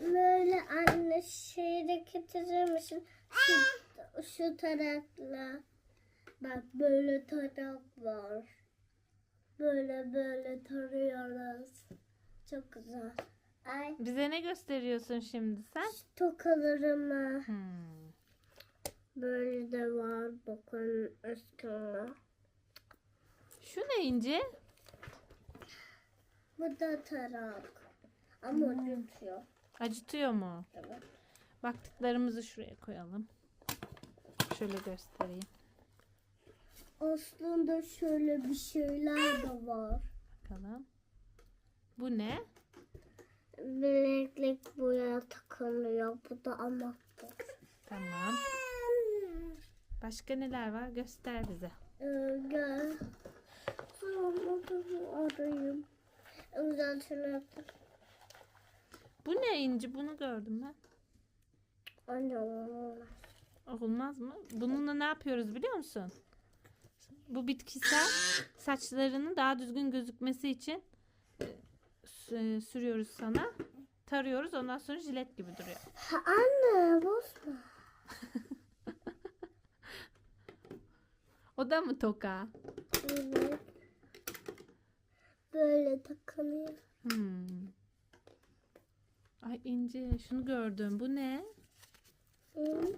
böyle anne şeyde getirir misin? Şu, şu tarakla. Bak böyle tarak var. Böyle böyle tarıyoruz. Çok güzel. Ay Bize ne gösteriyorsun şimdi sen? şu tokalarımı Hmm. böyle de var. Bakın üstüne. Şu ne İnci? Bu da tarak. Ama acıtıyor. Acıtıyor mu? Evet. Baktıklarımızı şuraya koyalım. Şöyle göstereyim. Aslında şöyle bir şeyler de var. Bakalım. Bu ne? Bileklik buraya takılıyor. Bu da anahtar. Tamam. Başka neler var? Göster bize. Ee, gel. Anahtarı arayayım. Özel Bu ne İnci? Bunu gördüm ben. Anne olmaz. Olmaz mı? Bununla ne yapıyoruz biliyor musun? Bu bitkisel saçlarının daha düzgün gözükmesi için e, sü- sürüyoruz sana. Tarıyoruz ondan sonra jilet gibi duruyor. Ha, anne bozma. O da mı toka? Evet. Böyle takılıyor. Hmm. Ay İnci şunu gördüm. Bu ne? Hı.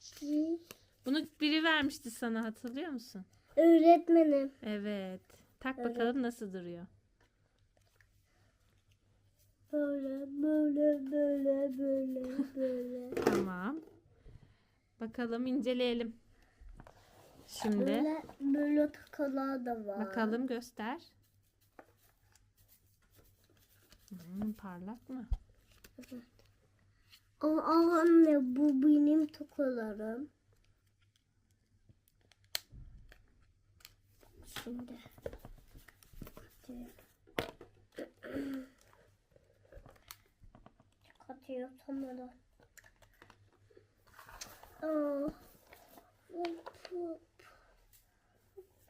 Ci- Bunu biri vermişti sana hatırlıyor musun? Öğretmenim. Evet. Tak bakalım nasıl duruyor. Böyle böyle böyle böyle böyle. Tamam. Bakalım inceleyelim. Şimdi Böyle böyle takalar da var. bakalım göster. Hmm, parlak mı? Aa, aa, anne bu benim tokalarım. Şimdi. Çıkartıyor tamamen. Aa. Hop, hop.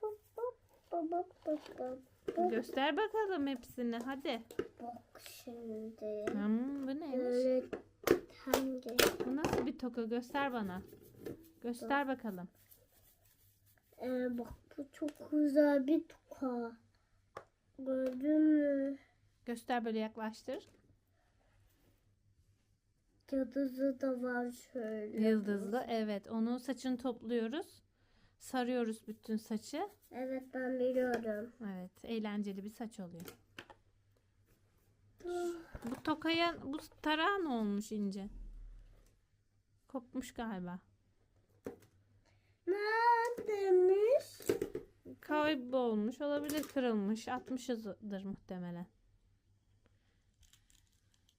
Hop, hop, hop, hop, hop, hop. Göster bakalım hepsini hadi. Bak şimdi. Hmm, bu neymiş? Hangi? Bu nasıl bir toka göster bana. Göster bakalım. Ee, bak bu çok güzel bir toka. Gördün mü? Göster böyle yaklaştır. Yıldızı da var şöyle. Yıldızlı evet onu saçını topluyoruz. Sarıyoruz bütün saçı. Evet ben biliyorum. Evet eğlenceli bir saç oluyor. Bu tokaya bu tarağı ne olmuş ince? Kopmuş galiba. Neredemiş? Kaybolmuş olabilir kırılmış. Atmışızdır muhtemelen.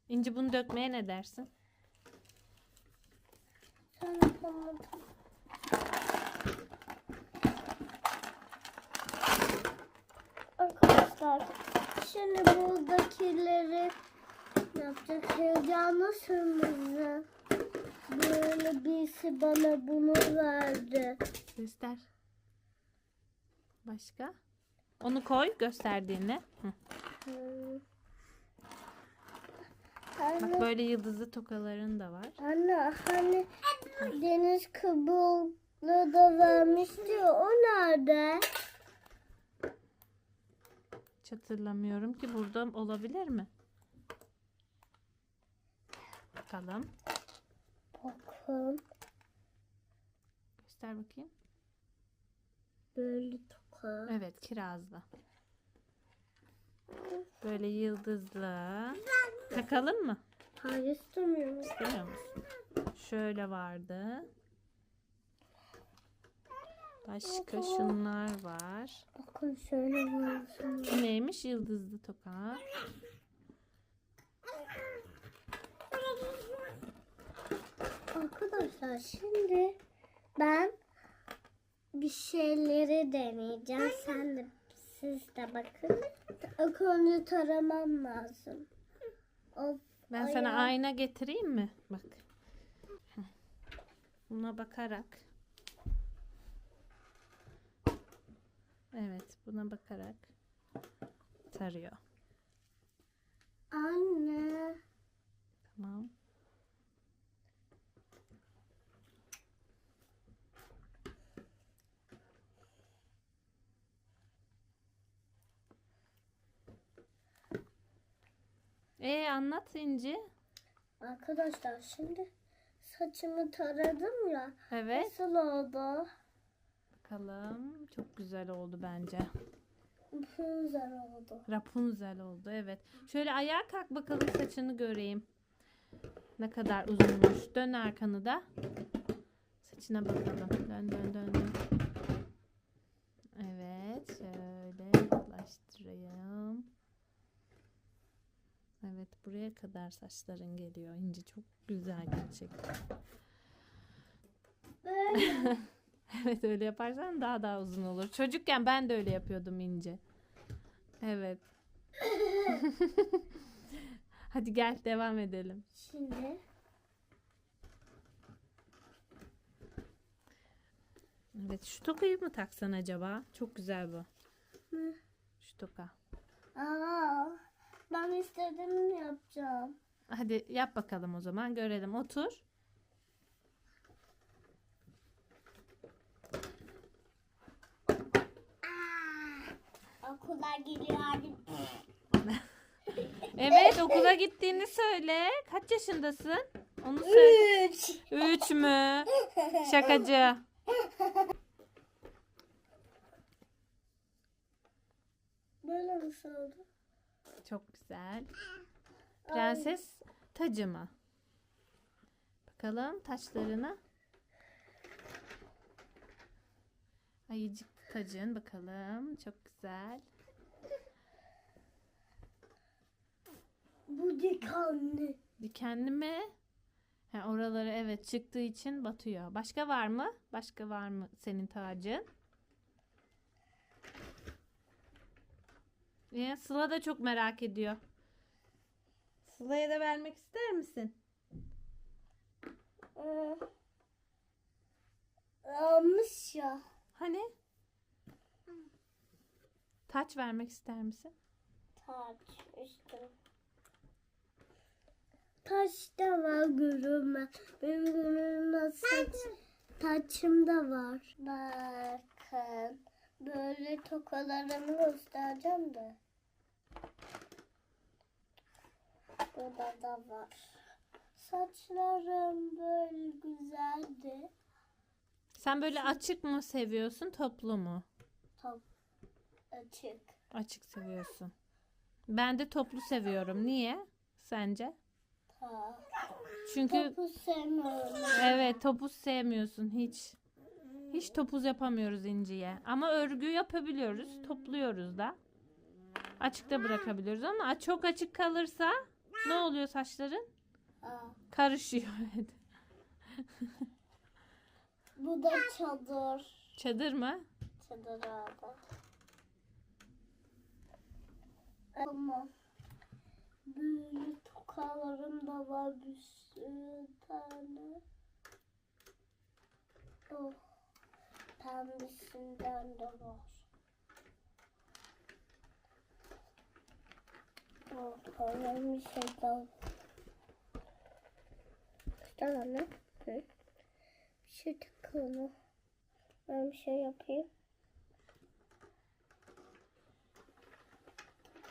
İnci bunu dökmeye ne dersin? Arkadaşlar şimdi buradakileri yapacak heyecanlı sürmüzü. Böyle birisi bana bunu verdi. Göster. Başka? Onu koy gösterdiğini. Hı. Hmm. Bak Anne, böyle yıldızlı tokaların da var. anne hani deniz kıbrılı da vermişti o nerede? Hiç hatırlamıyorum ki burada olabilir mi? Bakalım. Bakın Göster bakayım. böyle toka. Evet kirazlı. Böyle yıldızlı. Takalım mı? Hayır istemiyorum. İstemiyor musun? Şöyle vardı. Başka şunlar var. Bakın şöyle. Bu neymiş? Yıldızlı toka. Arkadaşlar şimdi ben bir şeyleri deneyeceğim. Sen de siz de bakın. İlk önce taramam lazım. Of, Ben sana ayağı- ayna getireyim mi? Bak. Buna bakarak. Evet, buna bakarak tarıyor. Anne. Tamam. E anlat İnci. Arkadaşlar şimdi saçımı taradım ya. Evet. Nasıl oldu? Bakalım. Çok güzel oldu bence. Güzel oldu. Rapunzel oldu evet. Şöyle ayağa kalk bakalım saçını göreyim. Ne kadar uzunmuş. Dön arkanı da. Saçına bakalım. Dön dön dön dön. Evet şöyle yaklaştırayım. Evet buraya kadar saçların geliyor. İnci çok güzel gerçekten. Evet öyle yaparsan daha daha uzun olur. Çocukken ben de öyle yapıyordum İnce. Evet. Hadi gel devam edelim. Şimdi Evet şu tokayı mı taksan acaba? Çok güzel bu. Hı. Şu toka. Aa, ben istediğimi yapacağım. Hadi yap bakalım o zaman görelim. Otur. Okula gidiyorum. Evet okula gittiğini söyle. Kaç yaşındasın? Onu söyle. Üç. Üç mü? Şakacı. Böyle mi oldu? Çok güzel. Prenses tacı mı? Bakalım taçlarına. Ayıcık tacın bakalım. Çok güzel. Bu dikenli. Dikenli mi? Ha, oraları evet çıktığı için batıyor. Başka var mı? Başka var mı senin tacın? Ya, Sıla da çok merak ediyor. Sıla'ya da vermek ister misin? Ee, Almış ya. Hani? Taç vermek ister misin? Taç işte. Taş da var gülüme. Benim gülüme saç, taçım da var. Bakın. Böyle tokalarımı göstereceğim de. Burada da var. Saçlarım böyle güzeldi. Sen böyle açık mı seviyorsun, toplu mu? Top açık. Açık seviyorsun. Ben de toplu seviyorum. Niye? Sence? Çünkü Topu sevmiyorum. evet topuz sevmiyorsun hiç. Hiç topuz yapamıyoruz inciye. Ama örgü yapabiliyoruz. Topluyoruz da. Açıkta bırakabiliyoruz ama çok açık kalırsa ne oluyor saçların? Karışıyor. Evet. bu da çadır. Çadır mı? Çadır aldı. Ama böyle tokalarım da var bir sürü tane. Oh, pembesinden de var. Oh, önemli şeyler. Güzel anne. Hı. Bir şey tıkalı. Ben bir şey yapayım.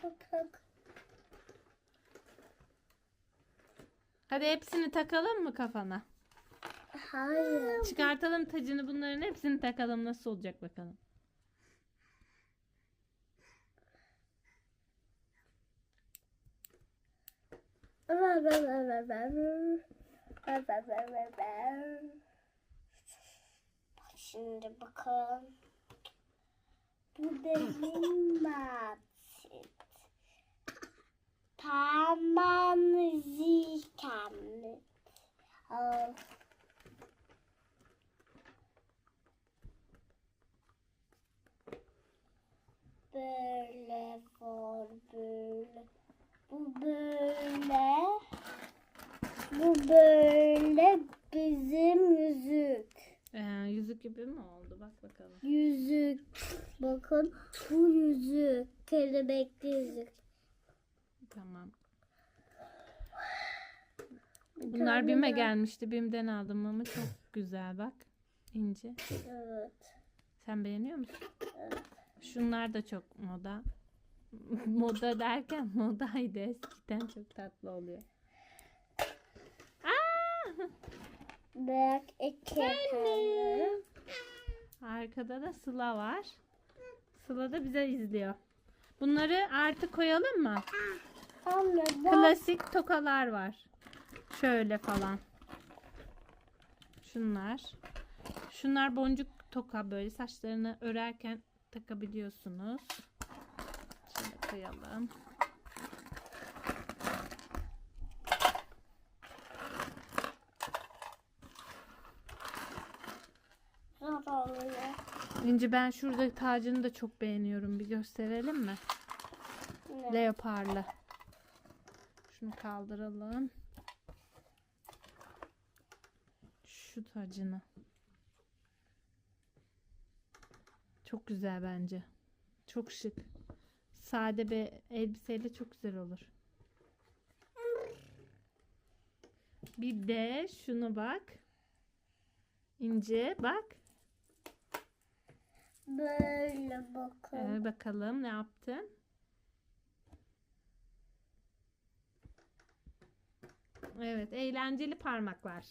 Tak tak. Hadi hepsini takalım mı kafana? Hayır. Çıkartalım tacını bunların hepsini takalım nasıl olacak bakalım. Ver ver ver ver ver. Ver ver ver ver ver. Bak Şimdi bakın. Bu benim matit. Tamam zikamlı. Al. Böyle var böyle. Bu böyle. Bu böyle bizim yüzük. Ee, yüzük gibi mi oldu? Bak bakalım. Yüzük. Bakın bu yüzük. Kelebekli yüzük. Tamam. Bunlar BİM'e gelmişti. BİM'den aldım ama çok güzel bak. İnce. Evet. Sen beğeniyor musun? Evet. Şunlar da çok moda. moda derken modaydı eskiden çok tatlı oluyor. Aa! Bırak iki tane. Arkada da Sıla var. Sıla da bize izliyor. Bunları artık koyalım mı? Anne bak. Klasik tokalar var. Şöyle falan. Şunlar. Şunlar boncuk toka böyle saçlarını örerken takabiliyorsunuz. Şöyle koyalım. İnci ben şurada tacını da çok beğeniyorum. Bir gösterelim mi? Ne? Leoparlı. Şunu kaldıralım. Şu tacını. Çok güzel bence. Çok şık. Sade bir elbiseyle çok güzel olur. Bir de şunu bak. İnce bak. Böyle bakın. Ee, bakalım ne yaptın? Evet, eğlenceli parmaklar.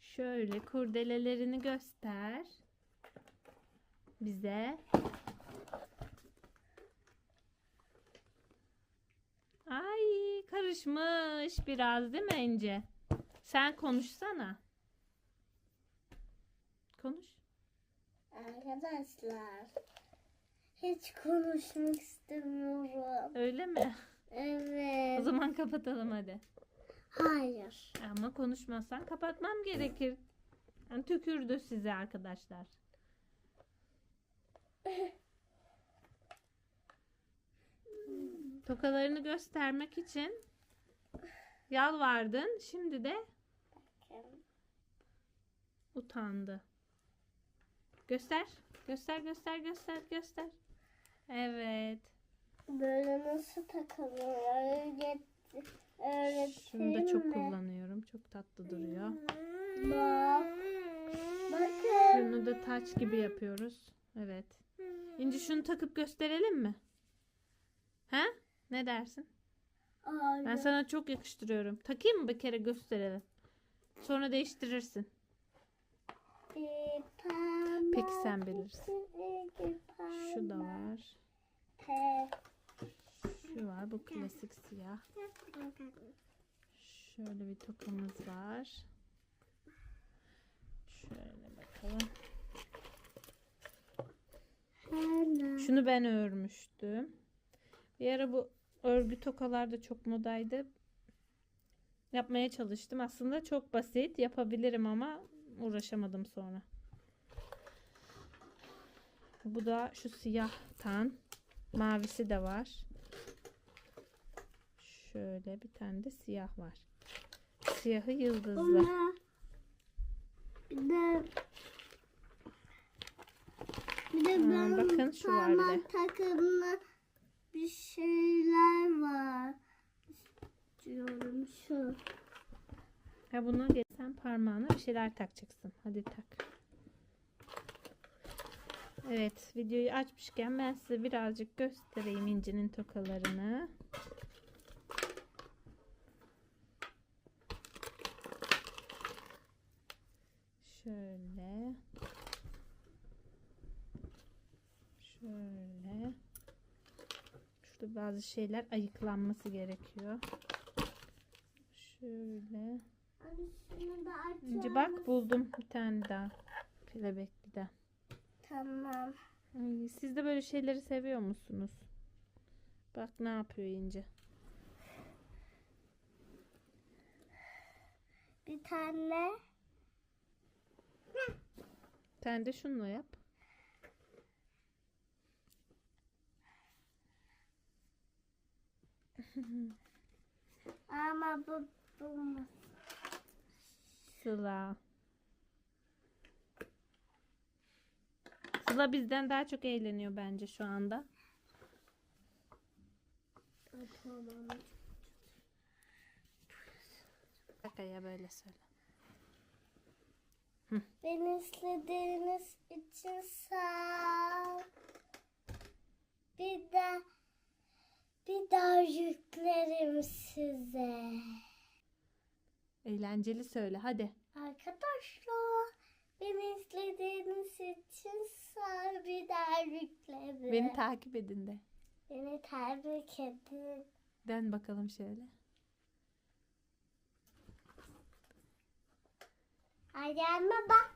Şöyle kurdelelerini göster bize. Ay, karışmış biraz değil mi İnce? Sen konuşsana. Konuş. Arkadaşlar. Hiç konuşmak istemiyorum. Öyle mi? O Evet. zaman kapatalım hadi. Hayır. Ama konuşmazsan kapatmam gerekir. Yani tükürdü size arkadaşlar. Tokalarını göstermek için yalvardın. Şimdi de utandı. Göster. Göster, göster, göster, göster. Evet. Böyle nasıl takılıyor? Öğret, Şunu da öğreteyim çok mi? kullanıyorum. Çok tatlı duruyor. Bak. Bakın. Şunu da taç gibi yapıyoruz. Evet. İnci şunu takıp gösterelim mi? He? Ne dersin? Ben Ay, sana çok yakıştırıyorum. Takayım mı bir kere gösterelim. Sonra değiştirirsin. Peki sen bilirsin. Şu da var. Şu var. Bu klasik siyah. Şöyle bir tokamız var. Şöyle bakalım. Şunu ben örmüştüm. Bir ara bu örgü tokalar da çok modaydı. Yapmaya çalıştım. Aslında çok basit. Yapabilirim ama uğraşamadım sonra. Bu da şu siyahtan. Mavisi de var. Şöyle bir tane de siyah var. Siyahı yıldızlı. Buna bir de bir de ben bakın şu var bir de. takımlı bir şeyler var. Diyorum şu. Ha bunu geçsen parmağına bir şeyler takacaksın. Hadi tak. Evet videoyu açmışken ben size birazcık göstereyim incinin tokalarını. Şöyle. Şöyle. Şurada bazı şeyler ayıklanması gerekiyor. Şöyle. Önce bak buldum bir tane daha. Kelebekli de. Tamam. Ay, siz de böyle şeyleri seviyor musunuz? Bak ne yapıyor İnce. Bir tane Sen de şununla yap. ama bu bu Sıla. Sıla bizden daha çok eğleniyor bence şu anda. Şakaya böyle söyle. Beni izlediğiniz için sağ ol. Bir de bir daha yüklerim size. Eğlenceli söyle hadi. Arkadaşlar beni izlediğiniz için sağ ol. Bir daha yüklerim. Beni takip edin de. Beni tebrik edin. Dön bakalım şöyle. Ayağıma bakma.